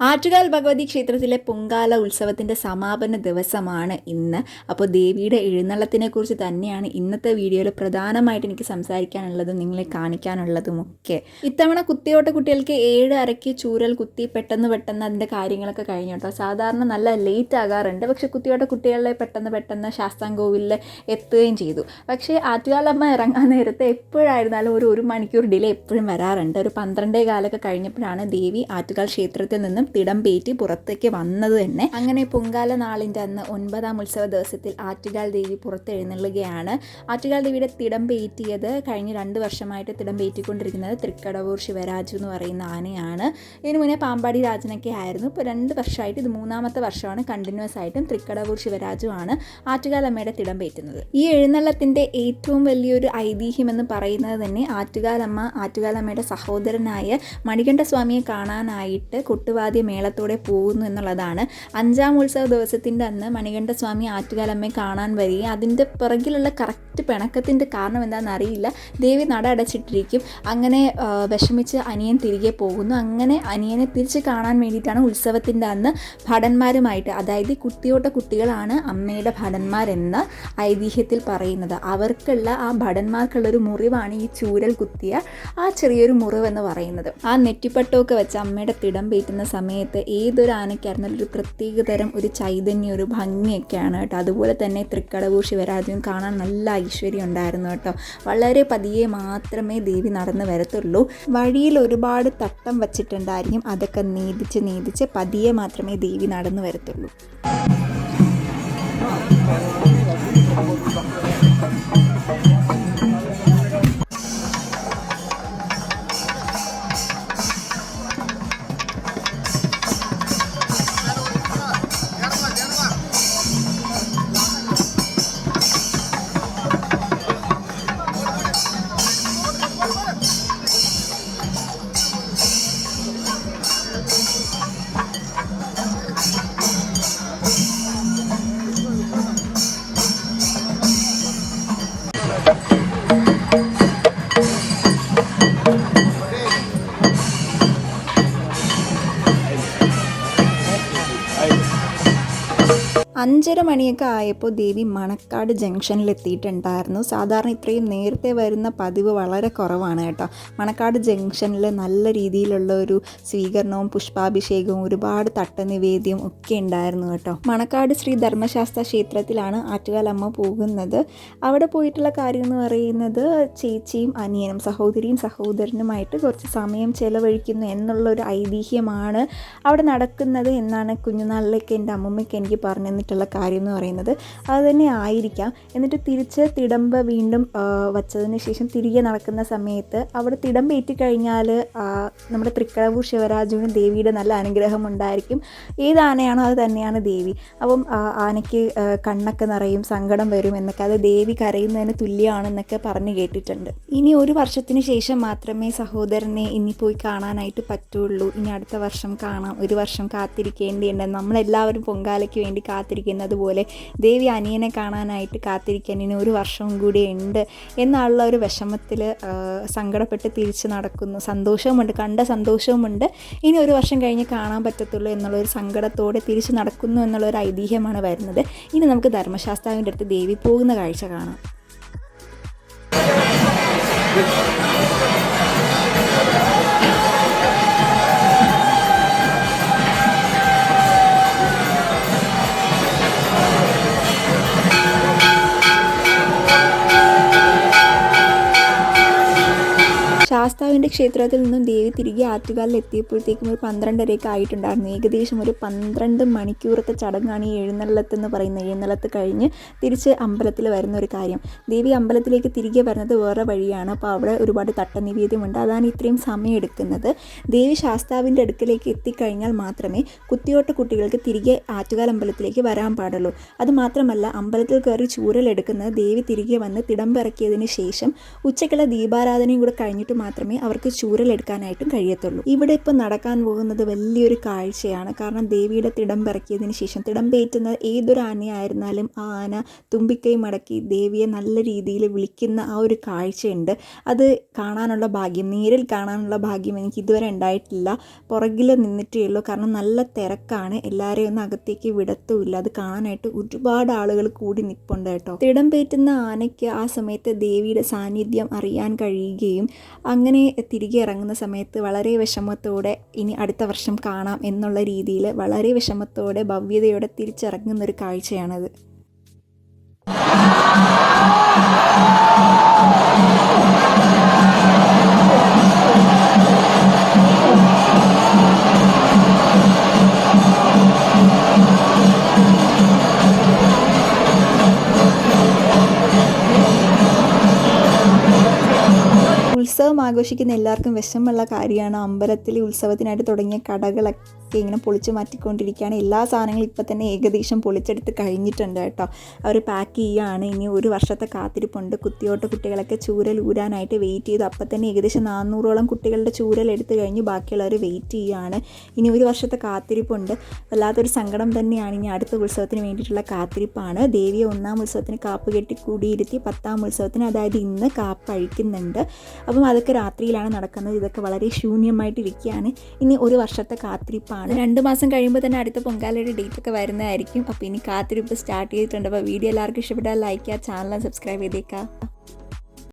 ആറ്റുകാൽ ഭഗവതി ക്ഷേത്രത്തിലെ പൊങ്കാല ഉത്സവത്തിന്റെ സമാപന ദിവസമാണ് ഇന്ന്. അപ്പോൾ ദേവിയുടെ എഴുന്നള്ളത്തിനെക്കുറിച്ച് തന്നെയാണ് ഇന്നത്തെ വീഡിയോയിൽ പ്രധാനമായിട്ട് എനിക്ക് സംസാരിക്കാനുള്ളതും നിങ്ങളെ കാണിക്കാനുള്ളതും ഒക്കെ ഇത്തവണ കുത്തിയോട്ട കുട്ടികൾക്ക് ഏഴ് അരയ്ക്ക് ചൂരൽ കുത്തി പെട്ടെന്ന് പെട്ടെന്ന് അതിന്റെ കാര്യങ്ങളൊക്കെ കഴിഞ്ഞു കേട്ടോ. സാധാരണ നല്ല ലേറ്റ് ആകാറുണ്ട്. പക്ഷേ കുത്തിയോട്ട കുട്ടികളെ പെട്ടെന്ന് പെട്ടെന്ന് ശാസ്താംകോവിലിൽ എത്തുകയും ചെയ്തു. പക്ഷേ ആറ്റുകാലമ്മ ഇറങ്ങാൻ നേരത്തെ എപ്പോഴായിരുന്നാലും ഒരു ഒരു മണിക്കൂർ ഡിലേ എപ്പോഴും വരാറുണ്ട്. ഒരു പന്ത്രണ്ടേ കാലൊക്കെ കഴിഞ്ഞപ്പോഴാണ് ദേവി ആറ്റുകാൽ ക്ഷേത്രത്തിൽ നിന്നും തിടം പേറ്റി പുറത്തേക്ക് വന്നത് തന്നെ. അങ്ങനെ പൊങ്കാല നാളിന്റെ അന്ന് ഒൻപതാം ഉത്സവ ദിവസത്തിൽ ആറ്റുകാൽ ദേവി പുറത്തെഴുന്നള്ളുകയാണ്. ആറ്റുകാൽ ദേവിയുടെ തിടം പേറ്റിയത് കഴിഞ്ഞ രണ്ട് വർഷമായിട്ട് തിടം പേറ്റിക്കൊണ്ടിരിക്കുന്നത് തൃക്കടവൂർ ശിവരാജു എന്ന് പറയുന്ന ആനയാണ്. ഇതിനു മുന്നേ പാമ്പാടി രാജനൊക്കെ ആയിരുന്നു. ഇപ്പോൾ രണ്ട് വർഷമായിട്ട് ഇത് മൂന്നാമത്തെ വർഷമാണ്. കണ്ടിന്യൂസ് ആയിട്ടും തൃക്കടവൂർ ശിവരാജു ആണ് ആറ്റുകാലമ്മയുടെ തിടം പേറ്റുന്നത്. ഈ എഴുന്നള്ളത്തിന്റെ ഏറ്റവും വലിയൊരു ഐതിഹ്യം എന്ന് പറയുന്നത് തന്നെ ആറ്റുകാലമ്മ ആറ്റുകാലമ്മയുടെ സഹോദരനായ മണികണ്ഠസ്വാമിയെ കാണാനായിട്ട് കൊട്ടുവാദ്യ മേളത്തോടെ പോകുന്നു എന്നുള്ളതാണ്. അഞ്ചാം ഉത്സവ ദിവസത്തിന്റെ അന്ന് മണികണ്ഠസ്വാമി ആറ്റുകാലമ്മയെ കാണാൻ വരികയും അതിന്റെ പിറകിലുള്ള കറക്റ്റ് പിണക്കത്തിന്റെ കാരണം എന്താണെന്ന് അറിയില്ല. ദേവി നട അടച്ചിട്ടിരിക്കും അങ്ങനെ വിഷമിച്ച് അനിയൻ തിരികെ പോകുന്നു. അങ്ങനെ അനിയനെ തിരിച്ച് കാണാൻ വേണ്ടിയിട്ടാണ് ഉത്സവത്തിന്റെ അന്ന് ഭടന്മാരുമായിട്ട് അതായത് കുട്ടിയോട്ട കുട്ടികളാണ് അമ്മയുടെ ഭടന്മാരെന്ന് ഐതിഹ്യത്തിൽ പറയുന്നത്. അവർക്കുള്ള ആ ഭടന്മാർക്കുള്ള ഒരു മുറിവാണ് ഈ ചൂരൽ കുത്തിയ ആ ചെറിയൊരു മുറിവെന്ന് പറയുന്നത്. ആ നെറ്റിപ്പട്ടമൊക്കെ വെച്ച് അമ്മയുടെ തിടം പേറ്റുന്ന സമയത്ത് ഏതൊരു ആനയ്ക്കായിരുന്നാലും ഒരു പ്രത്യേകതരം ഒരു ചൈതന്യം ഒരു ഭംഗിയൊക്കെയാണ് കേട്ടോ. അതുപോലെ തന്നെ തൃക്കടവൂർ ശിവരാജും കാണാൻ നല്ല ഐശ്വര്യം ഉണ്ടായിരുന്നു കേട്ടോ. വളരെ പതിയെ മാത്രമേ ദേവി നടന്നു വരത്തുള്ളൂ. വഴിയിൽ ഒരുപാട് തട്ടം വച്ചിട്ടുണ്ടായിരിക്കും. അതൊക്കെ നീതിച്ച് നീതിച്ച് പതിയെ മാത്രമേ ദേവി നടന്നു വരത്തുള്ളൂ. അഞ്ചര മണിയൊക്കെ ആയപ്പോൾ ദേവി മണക്കാട് ജംഗ്ഷനിൽ എത്തിയിട്ടുണ്ടായിരുന്നു സാധാരണ ഇത്രയും നേരത്തെ വരുന്ന പതിവ് വളരെ കുറവാണ് കേട്ടോ. മണക്കാട് ജംഗ്ഷനിൽ നല്ല രീതിയിലുള്ള ഒരു സ്വീകരണവും പുഷ്പാഭിഷേകവും ഒരുപാട് തട്ടനിവേദ്യവും ഒക്കെ ഉണ്ടായിരുന്നു കേട്ടോ. മണക്കാട് ശ്രീ ധർമ്മശാസ്ത്ര ക്ഷേത്രത്തിലാണ് ആറ്റുകാലമ്മ പോകുന്നത്. അവിടെ പോയിട്ടുള്ള കാര്യം എന്ന് പറയുന്നത് ചേച്ചിയും അനിയനും സഹോദരിയും സഹോദരനുമായിട്ട് കുറച്ച് സമയം ചെലവഴിക്കുന്നു എന്നുള്ള ഒരു ഐതിഹ്യമാണ് അവിടെ നടക്കുന്നത് എന്നാണ് കുഞ്ഞുനാളിലേക്ക് എന്റെ അമ്മമ്മയ്ക്ക് എനിക്ക് പറഞ്ഞു തന്നിട്ടുള്ള കാര്യം എന്ന് പറയുന്നത്. അത് തന്നെ ആയിരിക്കാം. എന്നിട്ട് തിരിച്ച് തിടമ്പ് വീണ്ടും വച്ചതിന് ശേഷം തിരികെ നടക്കുന്ന സമയത്ത് അവിടെ തിടമ്പ് ഏറ്റിക്കഴിഞ്ഞാൽ നമ്മുടെ തൃക്കടവൂർ ശിവരാജുവിന് ദേവിയുടെ നല്ല അനുഗ്രഹം ഉണ്ടായിരിക്കും. ഏത് ആനയാണോ അത് തന്നെയാണ് ദേവി. അപ്പം ആനയ്ക്ക് കണ്ണൊക്കെ നിറയും സങ്കടം വരും എന്നൊക്കെ. അത് ദേവി കരയുന്നതിന് തുല്യമാണെന്നൊക്കെ പറഞ്ഞു കേട്ടിട്ടുണ്ട്. ഇനി ഒരു വർഷത്തിന് ശേഷം മാത്രമേ സഹോദരനെ ഇനി പോയി കാണാനായിട്ട് പറ്റുള്ളൂ. ഇനി അടുത്ത വർഷം കാണാം. ഒരു വർഷം കാത്തിരിക്കേണ്ടിയുണ്ട്. നമ്മളെല്ലാവരും പൊങ്കാലയ്ക്ക് വേണ്ടി കാത്തിരിക്കുന്നത് പോലെ ദേവി അനിയനെ കാണാനായിട്ട് കാത്തിരിക്കാൻ ഇനി ഒരു വർഷവും കൂടി ഉണ്ട് എന്നുള്ള ഒരു വിഷമത്തിൽ സങ്കടപ്പെട്ട് തിരിച്ച് നടക്കുന്നു. സന്തോഷവുമുണ്ട് കണ്ട സന്തോഷവുമുണ്ട്. ഇനി ഒരു വർഷം കഴിഞ്ഞ് കാണാൻ പറ്റത്തുള്ളൂ എന്നുള്ള ഒരു സങ്കടത്തോടെ തിരിച്ച് നടക്കുന്നു എന്നുള്ള ഒരു ഐതിഹ്യമാണ് വരുന്നത്. ഇനി നമുക്ക് ധർമ്മശാസ്താവിന്റെ അടുത്ത് ദേവി പോകുന്ന കാഴ്ച കാണാം. ശാസ്താവിന്റെ ക്ഷേത്രത്തിൽ നിന്നും ദേവി തിരികെ ആറ്റുകാലിൽ എത്തിയപ്പോഴത്തേക്കും ഒരു പന്ത്രണ്ടരയൊക്കെ ആയിട്ടുണ്ടായിരുന്നു. ഏകദേശം ഒരു പന്ത്രണ്ട് മണിക്കൂറത്തെ ചടങ്ങാണ് ഈ എഴുന്നള്ളത്ത് എന്ന് പറയുന്നത്. എഴുന്നള്ളത്ത് കഴിഞ്ഞ് തിരിച്ച് അമ്പലത്തിൽ വരുന്ന ഒരു കാര്യം. ദേവി അമ്പലത്തിലേക്ക് തിരികെ വരുന്നത് വേറെ വഴിയാണ്. അപ്പോൾ അവിടെ ഒരുപാട് തട്ടനിവേദ്യമുണ്ട് അതാണ് ഇത്രയും സമയം എടുക്കുന്നത്. ദേവി ശാസ്താവിന്റെ അടുക്കലേക്ക് എത്തിക്കഴിഞ്ഞാൽ മാത്രമേ കുത്തിയോട്ട കുട്ടികൾക്ക് തിരികെ ആറ്റുകാൽ അമ്പലത്തിലേക്ക് വരാൻ പാടുള്ളൂ. അതുമാത്രമല്ല അമ്പലത്തിൽ കയറി ചൂരലെടുക്കുന്നത് ദേവി തിരികെ വന്ന് തിടമ്പിറക്കിയതിന് ശേഷം ഉച്ചയ്ക്കുള്ള ദീപാരാധനയും കൂടെ കഴിഞ്ഞിട്ട് മാത്രമേ അവർക്ക് ചൂരലെടുക്കാനായിട്ടും കഴിയത്തുള്ളൂ. ഇവിടെ ഇപ്പോൾ നടക്കാൻ പോകുന്നത് വലിയൊരു കാഴ്ചയാണ്. കാരണം ദേവിയുടെ തിടം പിറക്കിയതിന് ശേഷം തിടം പേറ്റുന്ന ഏതൊരു ആനയായിരുന്നാലും ആ ആന തുമ്പിക്കൈ മടക്കി ദേവിയെ നല്ല രീതിയിൽ വിളിക്കുന്ന ആ ഒരു കാഴ്ചയുണ്ട്. അത് കാണാനുള്ള ഭാഗ്യം നേരിൽ കാണാനുള്ള ഭാഗ്യം എനിക്ക് ഇതുവരെ ഉണ്ടായിട്ടില്ല. പുറകിൽ നിന്നിട്ടേ ഉള്ളൂ. കാരണം നല്ല തിരക്കാണ്. എല്ലാവരെയും ഒന്നും അകത്തേക്ക് വിടത്തുമില്ല. അത് കാണാനായിട്ട് ഒരുപാട് ആളുകൾ കൂടി നിൽപ്പുണ്ട് കേട്ടോ. തിടം പേറ്റുന്ന ആനയ്ക്ക് ആ സമയത്ത് ദേവിയുടെ സാന്നിധ്യം അറിയാൻ കഴിയുകയും അങ്ങനെ തിരികെ ഇറങ്ങുന്ന സമയത്ത് വളരെ വിഷമത്തോടെ ഇനി അടുത്ത വർഷം കാണാം എന്നുള്ള രീതിയിൽ വളരെ വിഷമത്തോടെ ഭവ്യതയോടെ തിരിച്ചിറങ്ങുന്ന ഒരു കാഴ്ചയാണത്. ഉത്സവം ആഘോഷിക്കുന്ന എല്ലാവർക്കും വിഷമമുള്ള കാര്യമാണ്. അമ്പലത്തിൽ ഉത്സവത്തിനായിട്ട് തുടങ്ങിയ കടകളൊക്കെ ഇങ്ങനെ പൊളിച്ച് മാറ്റിക്കൊണ്ടിരിക്കുകയാണ്. എല്ലാ സാധനങ്ങളും ഇപ്പം തന്നെ ഏകദേശം പൊളിച്ചെടുത്ത് കഴിഞ്ഞിട്ടുണ്ട് കേട്ടോ. അവർ പാക്ക് ചെയ്യുകയാണ്. ഇനി ഒരു വർഷത്തെ കാത്തിരിപ്പുണ്ട്. കുത്തിയോട്ട കുട്ടികളൊക്കെ ചൂരൽ ഊരാനായിട്ട് വെയിറ്റ് ചെയ്തു. അപ്പം തന്നെ ഏകദേശം നാനൂറോളം കുട്ടികളുടെ ചൂരൽ എടുത്തു കഴിഞ്ഞ് ബാക്കിയുള്ളവർ വെയിറ്റ് ചെയ്യുകയാണ്. ഇനി ഒരു വർഷത്തെ കാത്തിരിപ്പുണ്ട്. വല്ലാത്തൊരു സങ്കടം തന്നെയാണ് ഇനി അടുത്ത ഉത്സവത്തിന് വേണ്ടിയിട്ടുള്ള കാത്തിരിപ്പാണ്. ദേവിയെ ഒന്നാം ഉത്സവത്തിന് കാപ്പ് കെട്ടി കൂടിയിരുത്തി പത്താം ഉത്സവത്തിന് അതായത് ഇന്ന് കാപ്പ് അഴിക്കുന്നുണ്ട് അപ്പം അതൊക്കെ രാത്രിയിലാണ് നടക്കുന്നത്. ഇതൊക്കെ വളരെ ശൂന്യമായിട്ടിരിക്കുകയാണ് ഇനി ഒരു വർഷത്തെ കാത്തിരിപ്പാണ്. രണ്ട് മാസം കഴിയുമ്പോൾ തന്നെ അടുത്ത പൊങ്കാലയുടെ ഡേറ്റ് ഒക്കെ വരുന്നതായിരിക്കും. അപ്പോൾ ഇനി കാത്തിരിപ്പ് സ്റ്റാർട്ട് ചെയ്തിട്ടുണ്ട്. അപ്പോൾ വീഡിയോ എല്ലാവർക്കും ഇഷ്ടപ്പെട്ടാൽ ലൈക്ക് ചെയ്യുക ചാനൽ സബ്സ്ക്രൈബ് ചെയ്തേക്കാം